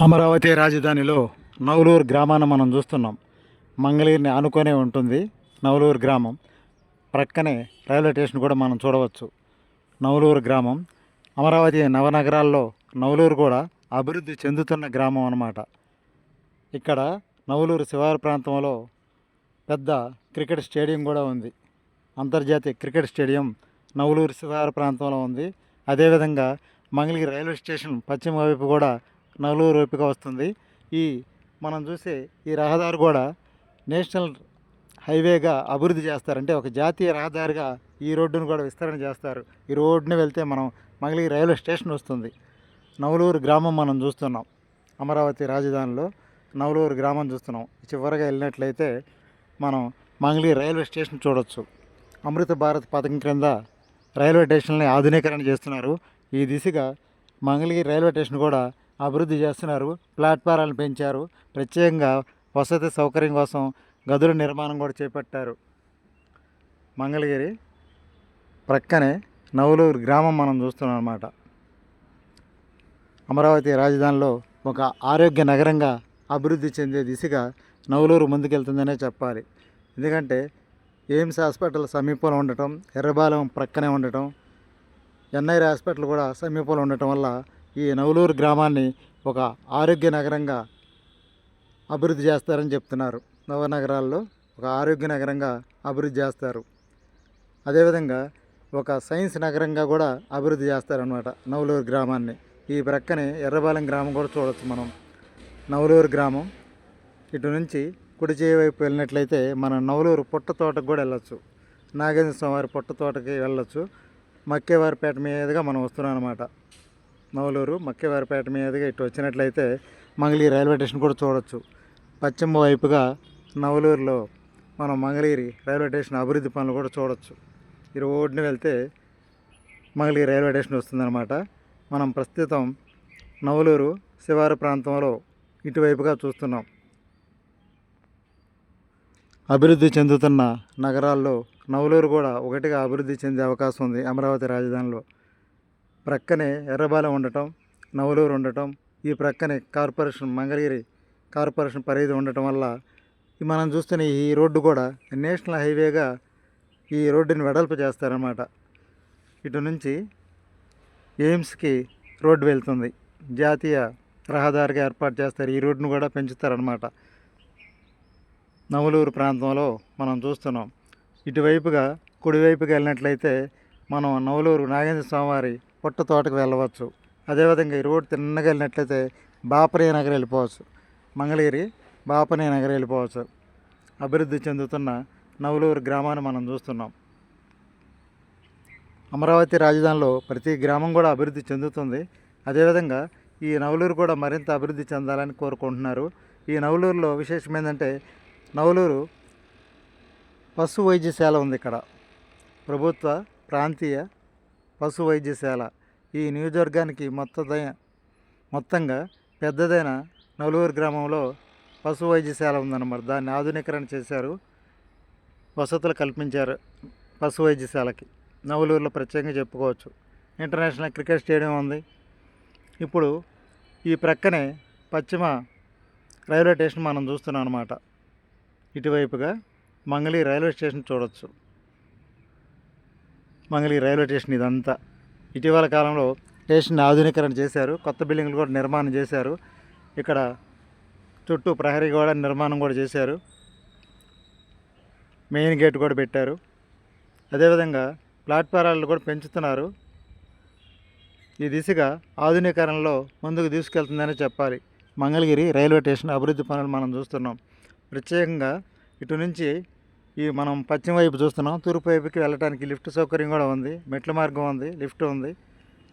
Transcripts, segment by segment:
అమరావతి రాజధానిలో నవలూరు గ్రామాన్ని మనం చూస్తున్నాం. మంగళగిరిని ఆనుకొనే ఉంటుంది నవలూరు గ్రామం. ప్రక్కనే రైల్వే స్టేషన్ కూడా మనం చూడవచ్చు. నవలూరు గ్రామం. అమరావతి నవనగరాల్లో నవలూరు కూడా అభివృద్ధి చెందుతున్న గ్రామం అన్నమాట. ఇక్కడ నవలూరు శివారు ప్రాంతంలో పెద్ద క్రికెట్ స్టేడియం కూడా ఉంది. అంతర్జాతీయ క్రికెట్ స్టేడియం నవలూరు శివారు ప్రాంతంలో ఉంది. అదేవిధంగా మంగళగిరి రైల్వే స్టేషన్ పశ్చిమ వైపు కూడా నవలూరు వైపుగా వస్తుంది. ఈ మనం చూసే ఈ రహదారి కూడా నేషనల్ హైవేగా అభివృద్ధి చేస్తారు. అంటే ఒక జాతీయ రహదారిగా ఈ రోడ్డును కూడా విస్తరణ చేస్తారు. ఈ రోడ్డుని వెళ్తే మనం మంగళగిరి రైల్వే స్టేషన్ వస్తుంది. నవలూరు గ్రామం మనం చూస్తున్నాం. అమరావతి రాజధానిలో నవలూరు గ్రామం చూస్తున్నాం. చివరగా వెళ్ళినట్లయితే మనం మంగళగిరి రైల్వే స్టేషన్ చూడొచ్చు. అమృత భారత్ పథకం క్రింద రైల్వే స్టేషన్ని ఆధునీకరణ చేస్తున్నారు. ఈ దిశగా మంగళగిరి రైల్వే స్టేషన్ కూడా అభివృద్ధి చేస్తున్నారు. ప్లాట్ఫారాలను పెంచారు. ప్రత్యేకంగా వసతి సౌకర్యం కోసం గదుల నిర్మాణం కూడా చేపట్టారు. మంగళగిరి ప్రక్కనే నవలూరు గ్రామం మనం చూస్తున్నాం అన్నమాట అమరావతి రాజధానిలో ఒక ఆరోగ్య నగరంగా అభివృద్ధి చెందే దిశగా నవలూరు ముందుకెళ్తుందనే చెప్పాలి. ఎందుకంటే ఎయిమ్స్ హాస్పిటల్ సమీపంలో ఉండటం ఎర్రబాలెం ప్రక్కనే ఉండటం ఎన్ఐఆర్ హాస్పిటల్ కూడా సమీపంలో ఉండటం వల్ల ఈ నవలూరు గ్రామాన్ని ఒక ఆరోగ్య నగరంగా అభివృద్ధి చేస్తారని చెప్తున్నారు. నవనగరాల్లో ఒక ఆరోగ్య నగరంగా అభివృద్ధి చేస్తారు. అదేవిధంగా ఒక సైన్స్ నగరంగా కూడా అభివృద్ధి చేస్తారనమాట నవలూరు గ్రామాన్ని. ఈ ప్రక్కనే ఎర్రబాలెం గ్రామం కూడా చూడవచ్చు మనం. నవలూరు గ్రామం ఇటు నుంచి కుడి చేయి వైపు వెళ్ళినట్లయితే మనం నవలూరు పుట్ట తోటకు కూడా వెళ్ళొచ్చు. నాగేంద్ర స్వామి వారి పుట్ట తోటకి వెళ్ళొచ్చు. మక్కేవారిపేట మీదుగా మనం వస్తున్నాం అనమాట నవలూరు మక్కేవారిపేట మీదుగా ఇటు వచ్చినట్లయితే మంగళగిరి రైల్వే స్టేషన్ కూడా చూడొచ్చు. పశ్చిమ వైపుగా నవలూరులో మనం మంగళగిరి రైల్వే స్టేషన్ అభివృద్ధి పనులు కూడా చూడొచ్చు. ఈ రోడ్ని వెళ్తే మంగళగిరి రైల్వే స్టేషన్ వస్తుందన్నమాట. మనం ప్రస్తుతం నవలూరు శివారు ప్రాంతంలో ఇటువైపుగా చూస్తున్నాం. అభివృద్ధి చెందుతున్న నగరాల్లో నవలూరు కూడా ఒకటిగా అభివృద్ధి చెందే అవకాశం ఉంది అమరావతి రాజధానిలో. ప్రక్కనే ఎర్రబాలెం ఉండటం నవలూరు ఉండటం ఈ ప్రక్కనే కార్పొరేషన్ మంగళగిరి కార్పొరేషన్ పరిధి ఉండటం వల్ల మనం చూస్తున్న ఈ రోడ్డు కూడా నేషనల్ హైవేగా ఈ రోడ్డుని వెడల్పు చేస్తారన్నమాట. ఇటు నుంచి ఎయిమ్స్కి రోడ్డు వెళ్తుంది. జాతీయ రహదారిగా ఏర్పాటు చేస్తారు. ఈ రోడ్డును కూడా పెంచుతారనమాట నవలూరు ప్రాంతంలో మనం చూస్తున్నాం. ఇటువైపుగా కుడివైపుకి వెళ్ళినట్లయితే మనం నవలూరు నాగేంద్ర స్వామివారి పుట్ట తోటకు వెళ్ళవచ్చు. అదేవిధంగా ఈ రోడ్డు తిన్నగా వెళ్ళినట్లయితే బాపరే నగర్ వెళ్ళిపోవచ్చు. మంగళగిరి బాపనే నగర్ వెళ్ళిపోవచ్చు. అభివృద్ధి చెందుతున్న నవలూరు గ్రామాన్ని మనం చూస్తున్నాం. అమరావతి రాజధానిలో ప్రతి గ్రామం కూడా అభివృద్ధి చెందుతుంది. అదేవిధంగా ఈ నవలూరు కూడా మరింత అభివృద్ధి చెందాలని కోరుకుంటున్నారు. ఈ నవలూరులో విశేషం ఏంటంటే నవలూరు పశు వైద్యశాల ఉంది ఇక్కడ. ప్రభుత్వ ప్రాంతీయ పశు వైద్యశాల ఈ నియోజకవర్గానికి మొత్తదై మొత్తంగా పెద్దదైన నవలూరు గ్రామంలో పశు వైద్యశాల ఉందన్నమాట. దాన్ని ఆధునీకరణ చేశారు. వసతులు కల్పించారు పశు వైద్యశాలకి. నవలూరులో ప్రత్యేకంగా చెప్పుకోవచ్చు. ఇంటర్నేషనల్ క్రికెట్ స్టేడియం ఉంది. ఇప్పుడు ఈ ప్రక్కనే పశ్చిమ రైల్వే స్టేషన్ మనం చూస్తున్నాం అనమాట ఇటువైపుగా మంగళీ రైల్వే స్టేషన్ చూడవచ్చు మంగళీ రైల్వే స్టేషన్ ఇదంతా. ఇటీవల కాలంలో స్టేషన్ ఆధునీకరణ చేశారు. కొత్త బిల్డింగ్లు కూడా నిర్మాణం చేశారు. ఇక్కడ చుట్టూ ప్రహరీ గోడ నిర్మాణం కూడా చేశారు. మెయిన్ గేట్ కూడా పెట్టారు. అదేవిధంగా ప్లాట్ఫారాలు కూడా పెంచుతున్నారు. ఈ దిశగా ఆధునీకరణలో ముందుకు తీసుకెళ్తుందని చెప్పాలి. మంగళగిరి రైల్వే స్టేషన్ అభివృద్ధి పనులు మనం చూస్తున్నాం. ప్రత్యేకంగా ఇటు నుంచి ఈ మనం పశ్చిమ వైపు చూస్తున్నాం. తూర్పు వైపుకి వెళ్ళడానికి లిఫ్ట్ సౌకర్యం కూడా ఉంది. మెట్ల మార్గం ఉంది. లిఫ్ట్ ఉంది.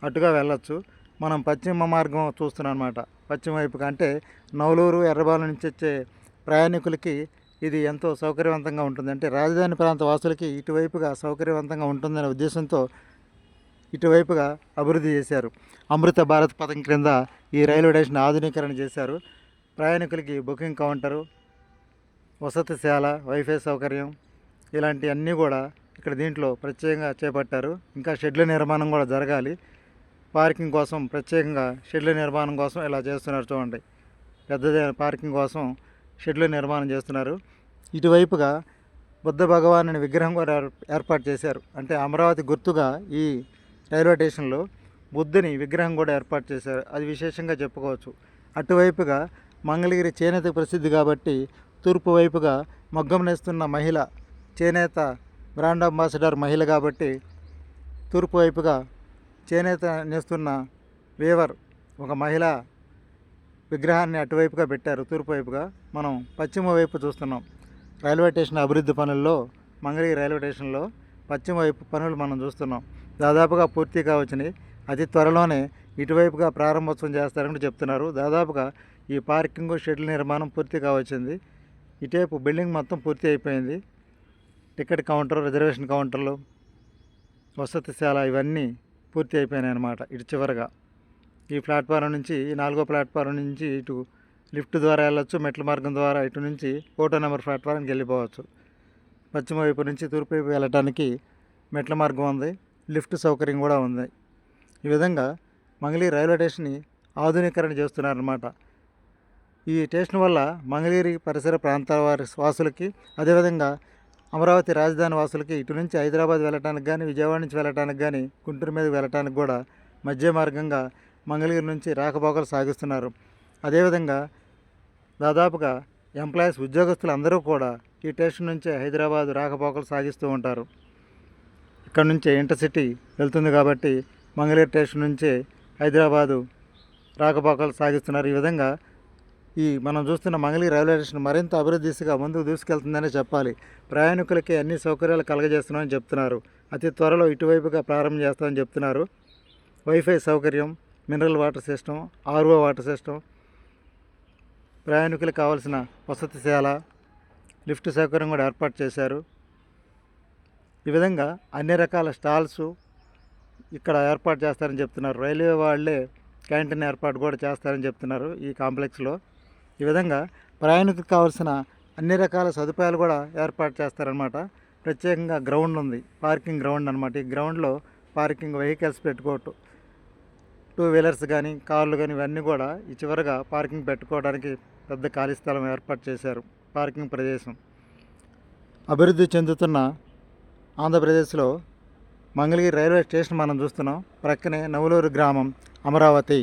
అటుగా వెళ్ళొచ్చు. మనం పశ్చిమ మార్గం చూస్తున్నాం అనమాట పశ్చిమ వైపుకి అంటే నవలూరు ఎర్రబాల నుంచి వచ్చే ప్రయాణికులకి ఇది ఎంతో సౌకర్యవంతంగా ఉంటుంది. అంటే రాజధాని ప్రాంత వాసులకి ఇటువైపుగా సౌకర్యవంతంగా ఉంటుందనే ఉద్దేశంతో ఇటువైపుగా అభివృద్ధి చేశారు. అమృత భారత్ పథకం క్రింద ఈ రైల్వే స్టేషన్ ఆధునీకరణ చేశారు. ప్రయాణికులకి బుకింగ్ కౌంటరు వసతిశాల వైఫై సౌకర్యం ఇలాంటివన్నీ కూడా ఇక్కడ దీంట్లో ప్రత్యేకంగా చేపట్టారు. ఇంకా షెడ్ల నిర్మాణం కూడా జరగాలి. పార్కింగ్ కోసం ప్రత్యేకంగా షెడ్ల నిర్మాణం కోసం ఇలా చేస్తున్నారు చూడండి. పెద్దదైన పార్కింగ్ కోసం షెడ్లు నిర్మాణం చేస్తున్నారు. ఇటువైపుగా బుద్ధ భగవానుని విగ్రహం కూడా ఏర్పాటు చేశారు. అంటే అమరావతి గుర్తుగా ఈ రైల్వే స్టేషన్లో బుద్ధుని విగ్రహం కూడా ఏర్పాటు చేశారు. అది విశేషంగా చెప్పుకోవచ్చు. అటువైపుగా మంగళగిరి చేనేత ప్రసిద్ధి కాబట్టి తూర్పు వైపుగా మగ్గం నేస్తున్న మహిళ చేనేత బ్రాండ్ అంబాసిడర్ మహిళ కాబట్టి తూర్పు వైపుగా చేనేత నేస్తున్న వేవర్ ఒక మహిళ విగ్రహాన్ని అటువైపుగా పెట్టారు. తూర్పు వైపుగా మనం పశ్చిమ వైపు చూస్తున్నాం. రైల్వే స్టేషన్ అభివృద్ధి పనుల్లో మంగళగిరి రైల్వే స్టేషన్లో పశ్చిమ వైపు పనులు మనం చూస్తున్నాం. దాదాపుగా పూర్తిగా వచ్చినాయి. అతి త్వరలోనే ఇటువైపుగా ప్రారంభోత్సవం చేస్తారని చెప్తున్నారు. దాదాపుగా ఈ పార్కింగ్ షెడ్ల నిర్మాణం పూర్తి కావచ్చింది ఇటువైపు బిల్డింగ్ మొత్తం పూర్తి అయిపోయింది. టికెట్ కౌంటర్ రిజర్వేషన్ కౌంటర్లు వసతిశాల ఇవన్నీ పూర్తి అయిపోయినాయి అన్నమాట ఇటు చివరగా. ఈ ప్లాట్ఫారం నుంచి ఈ నాలుగో ప్లాట్ఫారం నుంచి ఇటు లిఫ్ట్ ద్వారా వెళ్ళొచ్చు మెట్ల మార్గం ద్వారా ఇటు నుంచి ఫోటో నెంబర్ ప్లాట్ఫారంకి వెళ్ళిపోవచ్చు. పశ్చిమ వైపు నుంచి తూర్పు వైపు వెళ్ళటానికి మెట్ల మార్గం ఉంది లిఫ్ట్ సౌకర్యం కూడా ఉంది. ఈ విధంగా మంగళీ రైల్వే స్టేషన్ని ఆధునీకరణ చేస్తున్నారన్నమాట. ఈ స్టేషన్ వల్ల మంగళగిరి పరిసర ప్రాంతాల వారి వాసులకి అదేవిధంగా అమరావతి రాజధాని వాసులకి ఇటు నుంచి హైదరాబాద్ వెళ్ళటానికి కానీ విజయవాడ నుంచి వెళ్ళటానికి కానీ గుంటూరు మీదకి వెళ్ళటానికి కూడా మధ్య మార్గంగా మంగళగిరి నుంచి రాకపోకలు సాగిస్తున్నారు. అదేవిధంగా దాదాపుగా ఎంప్లాయీస్ ఉద్యోగస్తులు అందరూ కూడా ఈ స్టేషన్ నుంచే హైదరాబాద్ రాకపోకలు సాగిస్తూ ఉంటారు. ఇక్కడ నుంచి ఇంటర్సిటీ వెళ్తుంది కాబట్టి మంగళగిరి స్టేషన్ నుంచే హైదరాబాదు రాకపోకలు సాగిస్తున్నారు. ఈ విధంగా ఈ మనం చూస్తున్న మంగళగిరి రైల్వే స్టేషన్ మరింత అభివృద్ధి దిశగా ముందుకు దూసుకెళ్తుందనే చెప్పాలి. ప్రయాణికులకి అన్ని సౌకర్యాలు కలగజేస్తున్నామని చెప్తున్నారు. అతి త్వరలో ఇటువైపుగా ప్రారంభం చేస్తామని చెప్తున్నారు. వైఫై సౌకర్యం mineral water system RO water system ప్రయాణికులకు కావాల్సిన వసతిశాల లిఫ్ట్ సౌకర్యం కూడా ఏర్పాటు చేశారు. ఈ విధంగా అన్ని రకాల స్టాల్స్ ఇక్కడ ఏర్పాటు చేస్తారని చెప్తున్నారు. రైల్వే వాళ్ళే క్యాంటీన్ ఏర్పాటు కూడా చేస్తారని చెప్తున్నారు ఈ కాంప్లెక్స్లో. ఈ విధంగా ప్రయాణికులకు కావాల్సిన అన్ని రకాల సదుపాయాలు కూడా ఏర్పాటు చేస్తారనమాట ప్రత్యేకంగా గ్రౌండ్ ఉంది. పార్కింగ్ గ్రౌండ్ అనమాట ఈ గ్రౌండ్లో పార్కింగ్ వెహికల్స్ పెట్టుకోవటం టూ వీలర్స్ కానీ కార్లు కానీ ఇవన్నీ కూడా ఈ చివరగా పార్కింగ్ పెట్టుకోవడానికి పెద్ద ఖాళీ స్థలం ఏర్పాటు చేశారు పార్కింగ్ ప్రదేశం. అభివృద్ధి చెందుతున్న ఆంధ్రప్రదేశ్లో మంగళగిరి రైల్వే స్టేషన్ మనం చూస్తున్నాం. ప్రక్కనే నవలూరు గ్రామం అమరావతి.